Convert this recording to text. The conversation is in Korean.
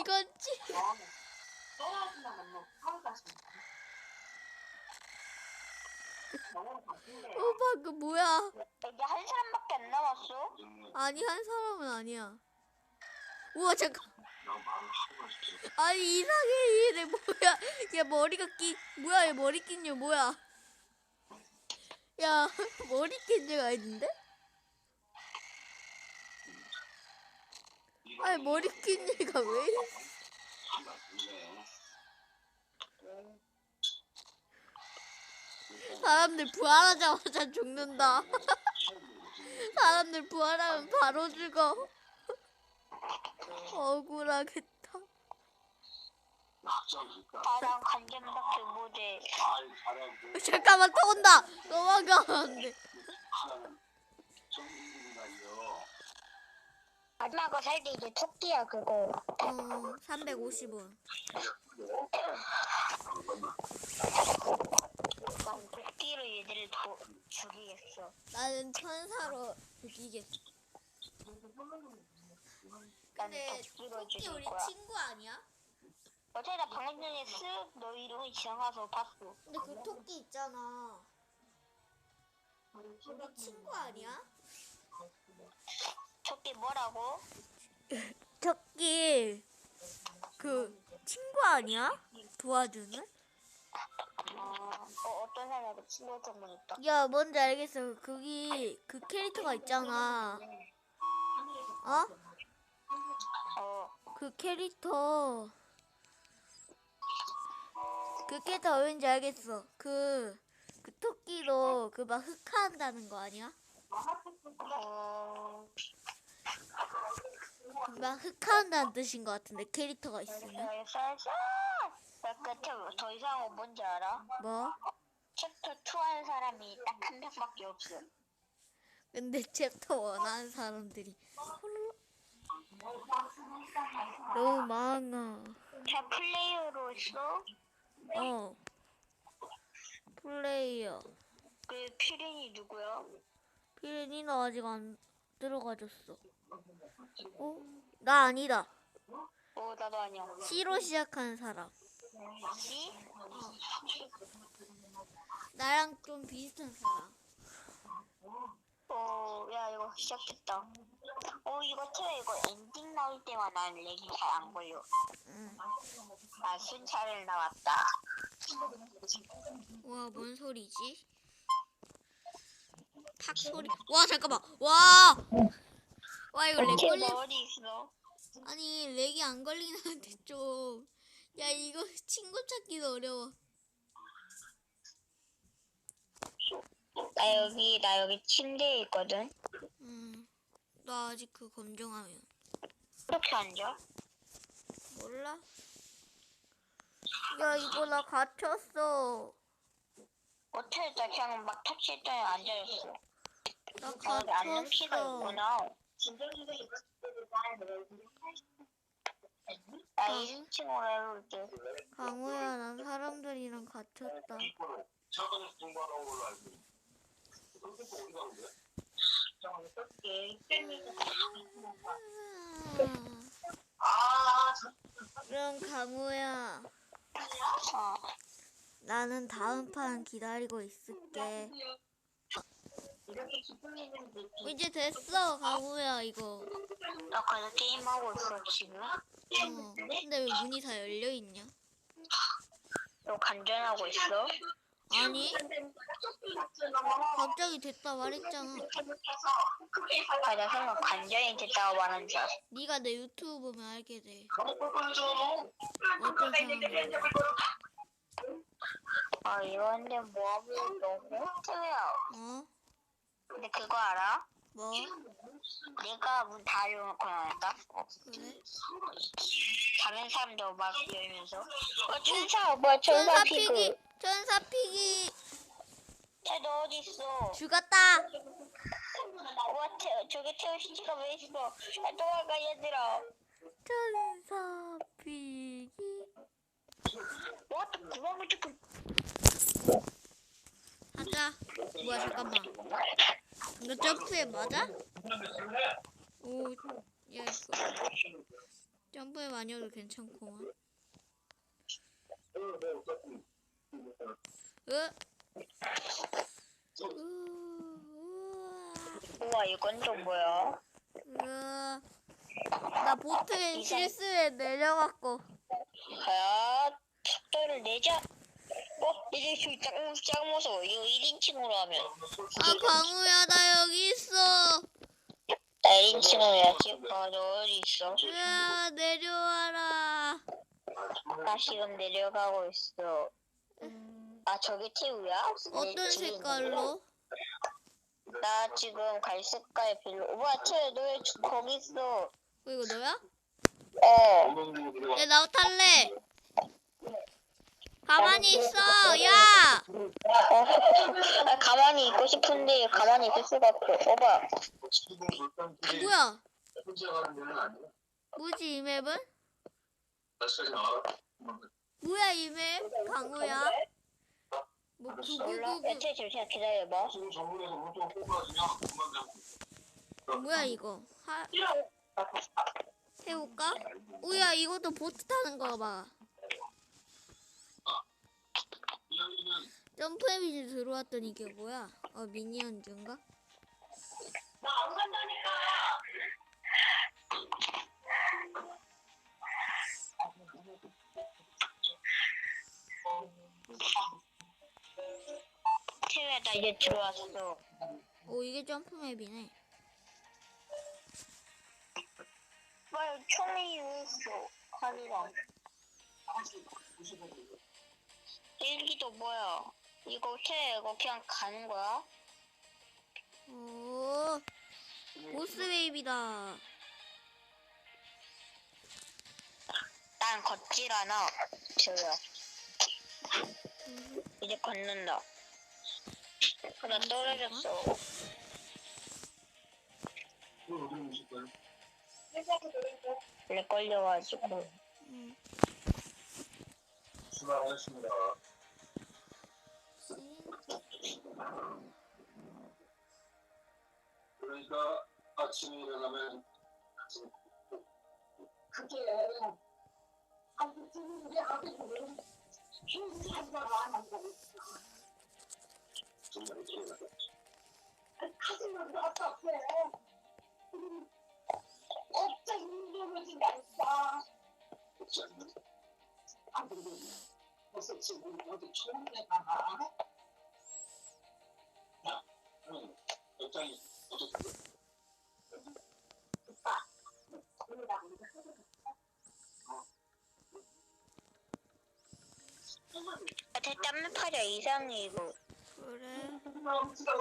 하루 영어는 바쁜데 오빠 그 뭐야? 이제 한 사람밖에 안 남았어. 아니 한 사람은 아니야. 우와 잠깐. 아니 이상해 얘네 뭐야? 얘 머리가 끼 뭐야 얘 머리 낀녀 뭐야? 야 머리 낀녀가 있는데? 아니 머리 낀녀가 왜? 이래? 사람들 부활하자마자 죽는다. 사람들 부활하면 바로 죽어. 억울하겠다. 나랑 간장밖에 못해. 잠깐만 또 온다. 도망가면 안 돼. 마지막으로 살때 이제 토끼야 그거. 어, 350원. 난 토끼로 얘들을 도, 죽이겠어. 나는 천사로 죽이겠어. 난 근데 토끼 우리. 친구 아니야? 어차피 나 방금 전에 쓱 너 이름이 지나가서 봤어. 근데 그 토끼 있잖아. 우리 친구 아니야? 토끼 뭐라고? 토끼 그 친구 아니야? 도와주는? 어, 어 어떤 사람하고 친구였던 분 있다. 야 뭔지 알겠어. 거기 그 캐릭터가 있잖아. 어? 어 그 캐릭터 그 캐릭터 왠지 알겠어. 그, 그 토끼로 그 막 흑화한다는 거 아니야? 어. 막 흑화한다는 뜻인 것 같은데 캐릭터가 있으면 살살. 나그더 이상한 거 뭔지 알아? 뭐? 챕터 2 하는 사람이 딱 한 명밖에 없어. 근데 챕터 원하는 사람들이 너무 많아. 자 플레이어로서 어 플레이어 그 피린이 누구야? 피렌이는 아직 안 들어가졌어. 어? 나 아니다. 어 나도 아니야. C로 시작하는 사람. 씨? 나랑 좀 비슷한 사람. 어, 야 이거 시작했다. 어 이거 틀어 이거 엔딩 나올 때만 난 렉이 잘 안 걸려. 응. 아 순찰을 나왔다. 와, 뭔 소리지? 탁 소리. 와, 잠깐만. 와! 와, 이거 렉걔 걸리. 어디 있어? 아니, 렉이 안 걸리는데 좀. 야, 이거 친구 찾기도 어려워. 나 여기 나 여기 침대에 있거든. 음. 나 아직 그 검정하면. 이렇게 앉아? 몰라? 야, 이거 나 갇혔어. 어떻게 나 그냥 막 터치했더니 앉아있어. 나 아, 앉는 갇혔어. 있구나. 나 2층으로 해볼게. 강호야, 난 사람들이랑 갇혔다. 그럼 강호야, 어. 나는 다음 판 기다리고 있을게. 이제 됐어, 강호야, 이거. 나 그래서 게임하고 있어 지금. 어. 근데 왜 문이 다 열려 있냐? 너 간전하고 있어? 아니, 갑자기 됐다 말했잖아. 아, 나 설마 간전이 됐다고 말한 줄 알았어. 네가 내 유튜브 보면 알게 돼. 어떤 사람? 아, 이런데 뭐하면 너무 힘들어요. 어? 근데 그거 알아? 뭐? 내가 문 다 열어놓고 어, 그래? 다른 사람도 막 열면서 어, 천사 뭐야 천사 피그 천사 피기 쟤너 어디 있어? 죽었다. 와 태, 저기 태우 시치가 왜 있어? 야, 도망가 얘들아 천사 피기. 와 구멍을 조금 하자. 뭐야 잠깐만. 이거 점프해 맞아? 오, 야 이거 점프에 많이 해도 괜찮구만. 으? 으, 우와 이건 또 뭐야? 으아. 나 보트에 실수에 내려갔고. 아 속도를 내자. 어 이제 저 짱, 짱 무서워. 이거 1인칭으로 하면. 아, 강우야, 나 여기 있어. 나 1인칭으로 해야지. 아 너 어디 있어? 으아, 내려와라. 나 지금 내려가고 있어. 아 저게 태우야? 어떤 색깔로? 나 지금 갈색깔 빌로. 우와 태우 너왜 거기 있어? 어, 이거 너야? 어. 얘 나도 탈래. 가만히 있어, 야! 어, 아, 가만히 있고 싶은데 가만히 있을 수가 없어. 오빠, 뭐야? 뭐지 이 맵은? 뭐야 이 맵? 강우야? 뭐 몰라. 구구구구 애초에 잠시만 기다려봐. 뭐야 이거? 하 해볼까? 오야 이것도 보트 타는 거 봐. 점프 에비지 들어왔더니 이게 뭐야? 어 미니언즈인가? 나 안 간다니까. 태우야, 나 이제 들어왔어. 오 이게 점프 맵이네. 여기 총이 있어. 칼이랑. 일기도 뭐야? 이거 태 이거 그냥 가는 거야? 오 보스 웨이비다. 난 걷질 않아. 태우야. 이제 걷는다. 어, 나 떨어졌어. 원래 걸려가지고. 음. 수고하셨습니다. 그러니까 아침에 일어나면 그게 아무튼 우리 아들은 힘들다가 안 한다고. 정말 일어나서 가슴만 어떻게? 어째 힘들어지가 있어. 없지 않는 아들은 벌써 지금 어디 좋은 데 가나? 굉장히 어떻게 아, 대땀 팔이야 이상해 이거. 그래.